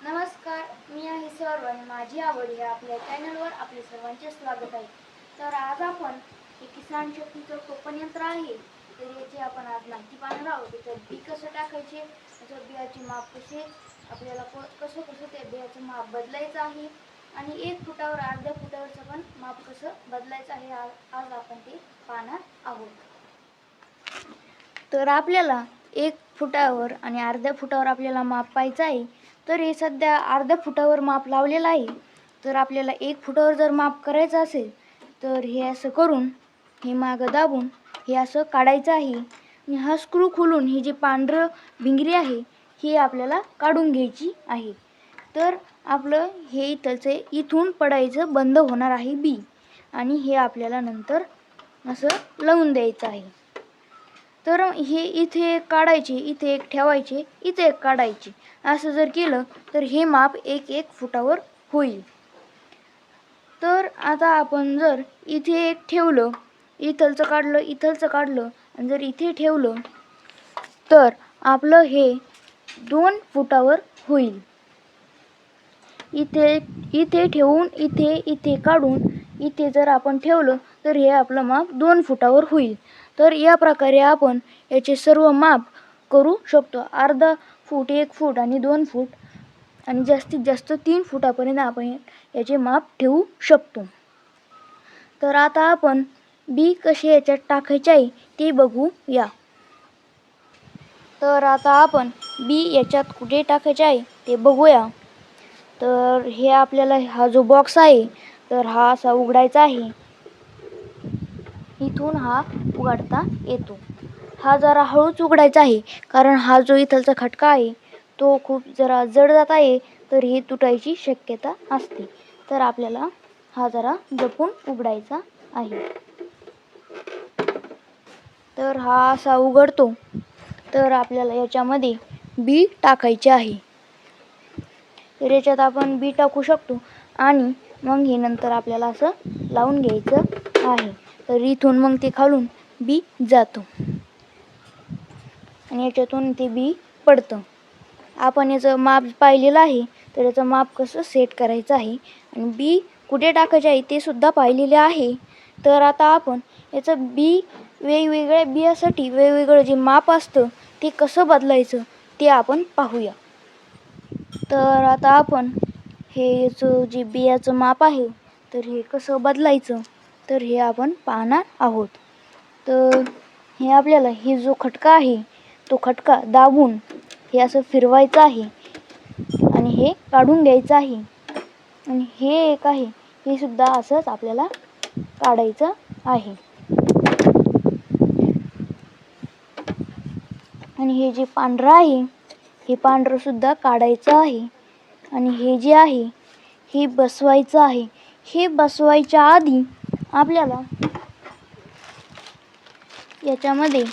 नमस्कार मी आहे सर्वन माझी आवड या आपल्या चॅनलवर आपले सर्वांचे स्वागत आहे. तर आज आपण हे किसान शक्तीचं कोपन यंत्र आहे. तर याची आपण आज माहिती पाहणार आहोत. तर बी कसं टाकायचे त्याचं बियाचे माप कसे आपल्याला कसं कसं ते बियाचं माप बदलायचं आहे आणि एक फुटावर अर्ध्या फुटावरचं पण माप कसं बदलायचं आहे आज आपण ते पाहणार आहोत. तर आपल्याला एक फुटावर आणि अर्ध्या फुटावर आपल्याला माप पाहायचं आहे. तर हे सध्या अर्ध्या फुटावर माप लावलेलं आहे. तर आपल्याला एक फुटावर जर माप करायचं असेल तर हे असं करून हे मागं दाबून हे असं काढायचं आहे. आणि हा स्क्रू खोलून ही जी पांढरं भिंगरी आहे ही आपल्याला काढून घ्यायची आहे. तर आपलं हे इथलचे इथून पडायचं बंद होणार आहे बी. आणि हे आपल्याला नंतर असं लावून द्यायचं आहे. तर हे इथे एक काढायचे इथे एक ठेवायचे इथे एक काढायचे. असं जर केलं तर हे माप एक एक फुटावर होईल. तर आता आपण जर इथे एक ठेवलं इथलचं काढलं इथलचं काढलं आणि जर इथे ठेवलं तर आपलं हे दोन फुटावर होईल. इथे इथे ठेवून इथे इथे काढून इथे जर आपण ठेवलं तर हे आपलं माप दोन फुटावर होईल. तर या प्रकारे आपण याचे सर्व माप करू शकतो. अर्धा फूट एक फूट आणि दोन फूट आणि जास्तीत जास्त तीन फुटापर्यंत आपण याचे माप ठेवू शकतो. तर आता आपण बी कसे याच्यात टाकायचे आहे ते बघूया. तर आता आपण बी याच्यात कुठे टाकायचे आहे ते बघूया. तर हे आपल्याला हा जो बॉक्स आहे तर हा असा उघडायचा आहे. इथून हा उघडता येतो. हा जरा हळूच उघडायचा आहे कारण हा जो इथलचा खटका आहे तो खूप जरा जड जात आहे तर ही तुटायची शक्यता असते. तर आपल्याला हा जरा जपून उघडायचा आहे. तर हा असा उघडतो. तर आपल्याला याच्यामध्ये बी टाकायचे आहे. तर याच्यात आपण बी टाकू शकतो आणि मग हे नंतर आपल्याला असं लावून घ्यायचं आहे. तर इथून मग ते खालून बी जातो. आणि याच्यातून ते बी पडतं. आपण याचं माप पाहिलेलं आहे तर याचं माप कसं सेट करायचं आहे? आणि बी कुठे टाकायचे आहे ते सुद्धा पाहिलेले आहे. तर आता आपण याचं बी वेगवेगळ्या बियासाठी वेगवेगळं जे माप असतं ते कसं बदलायचं ते आपण पाहूया. तर आता आपण हे याचं जे बियाचं माप आहे तर हे कसं बदलायचं? तर हे आपण पाहणार आहोत. तर हे आपल्याला हे जो खटका आहे तो खटका दाबून हे असं फिरवायचं आहे आणि हे काढून घ्यायचं आहे. आणि हे एक आहे हे सुद्धा असंच आपल्याला काढायचं आहे. आणि हे जे पांढरं आहे हे पांढरंसुद्धा काढायचं आहे. आणि हे जे आहे हे बसवायचं आहे. हे बसवायच्या आधी आपल्याला याच्यामध्ये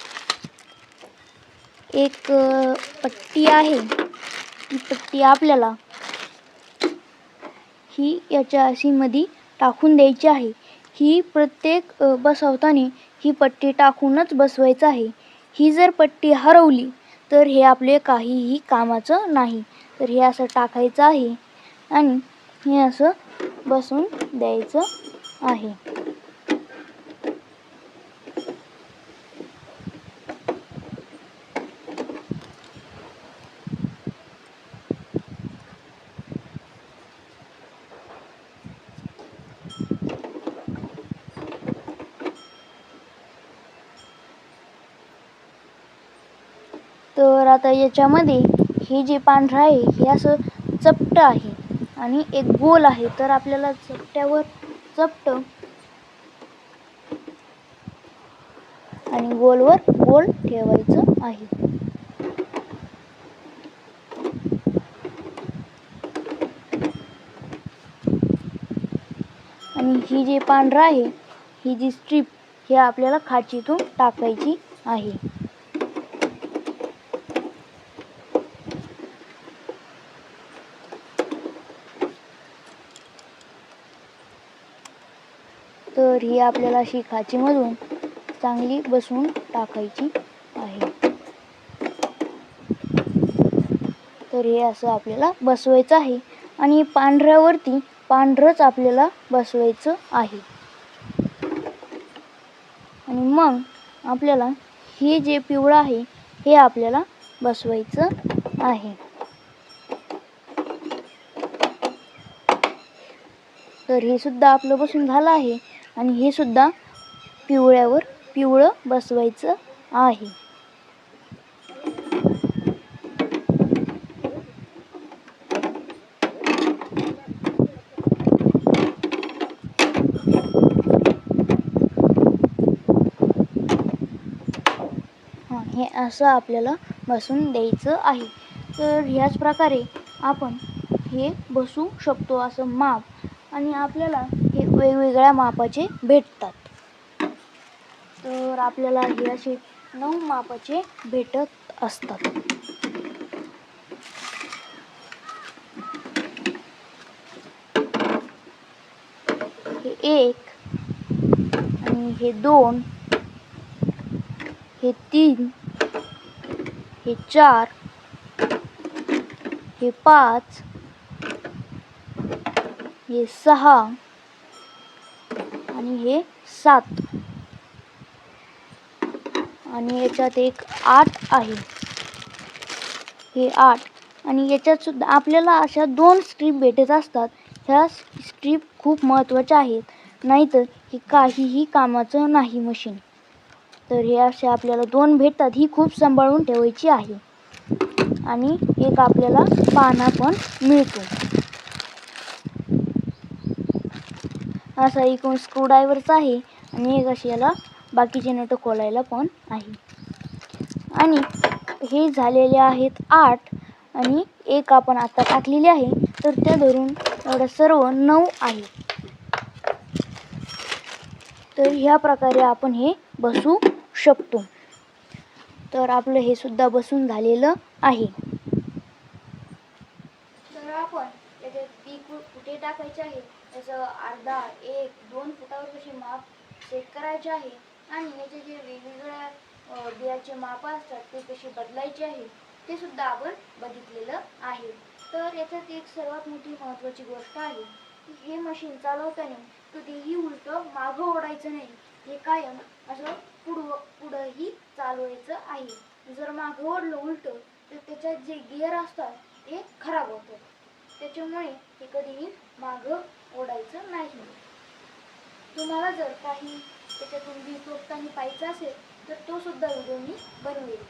एक पट्टी आहे. ती पट्टी आपल्याला ही याच्या अशी मध्ये टाकून द्यायची आहे. ही प्रत्येक बसवताना ही पट्टी टाकूनच बसवायचं आहे. ही जर पट्टी हरवली तर हे आपले काहीही कामाचं नाही. तर हे असं टाकायचं आहे आणि हे असं बसून द्यायचं आहे. तर आता याच्यामध्ये हे जे पांढरं आहे हे असं चपटं आहे आणि एक गोल आहे. तर आपल्याला चपट्यावर चपट आणि गोलवर गोल ठेवायचं आहे. आणि ही जी पांढरं आहे ही जी स्ट्रीप ही आपल्याला खाचीतून टाकायची आहे. तर ही आपल्याला अशी खाचीमधून चांगली बसवून टाकायची आहे. तर हे असं आपल्याला बसवायचं आहे आणि पांढऱ्यावरती पांढरंच आपल्याला बसवायचं आहे. आणि मग आपल्याला हे जे पिवळं आहे हे आपल्याला बसवायचं आहे. तर हे सुद्धा आपलं बसून झालं आहे. आणि हे सुद्धा पिवळ्यावर पिवळं बसवायचं आहे. हां हे असं आपल्याला बसून द्यायचं आहे. तर ह्याच प्रकारे आपण हे बसू शकतो असं माप. आणि आपल्याला वेगवेगळ्या मापाचे भेटतात. तर आपल्याला हे असे नऊ मापाचे भेटत असतात. हे एक आणि हे दोन हे तीन हे चार हे पाच हे सहा आणि हे सात. आणि याच्यात एक आठ आहे. हे आठ. आणि याच्यात सुद्धा आपल्याला अशा दोन स्ट्रीप भेटत असतात. ह्या स्ट्रीप खूप महत्त्वाच्या आहेत. नाहीतर हे काहीही कामाचं नाही मशीन तर हे असे आपल्याला दोन भेटतात ही खूप सांभाळून ठेवायची आहे. आणि एक आपल्याला पाना पण मिळतो. असा एकूण स्क्रूड्रायव्हरचा आहे. आणि एक अशी याला बाकीचे नट खोलायला पण आहे. आणि हे झालेले आहेत आठ. आणि एक आपण आता टाकलेली आहे. तर त्या धरून एवढं सर्व नऊ आहे. तर ह्या प्रकारे आपण हे बसू शकतो. तर आपलं हे सुद्धा बसून झालेलं आहे तर आपण कु- कुठे टाकायचे आहे? त्याचं अर्धा एक दोन फुटावर कसे माप सेट करायचे आहे? आणि याचे जे वेगवेगळ्या बियाचे माप असतात ते कसे बदलायचे आहे? ते सुद्धा आपण बघितलेलं आहे. तर याच्यात एक सर्वात मोठी महत्त्वाची गोष्ट आहे की हे मशीन चालवताना कधीही उलटं मागं ओढायचं नाही. हे कायम असं पुढं पुढंही चालवायचं आहे. जर मागं ओढलं उलटं तर त्याच्यात जे गिअर असतात ते खराब होतात. त्याच्यामुळे हे कधीही मागं ओढायचं नाही. तुम्हाला जर काही त्याच्यातून वीज तोडताना पाहायचं असेल तर तो सुद्धा व्हिडिओ मी बनवेल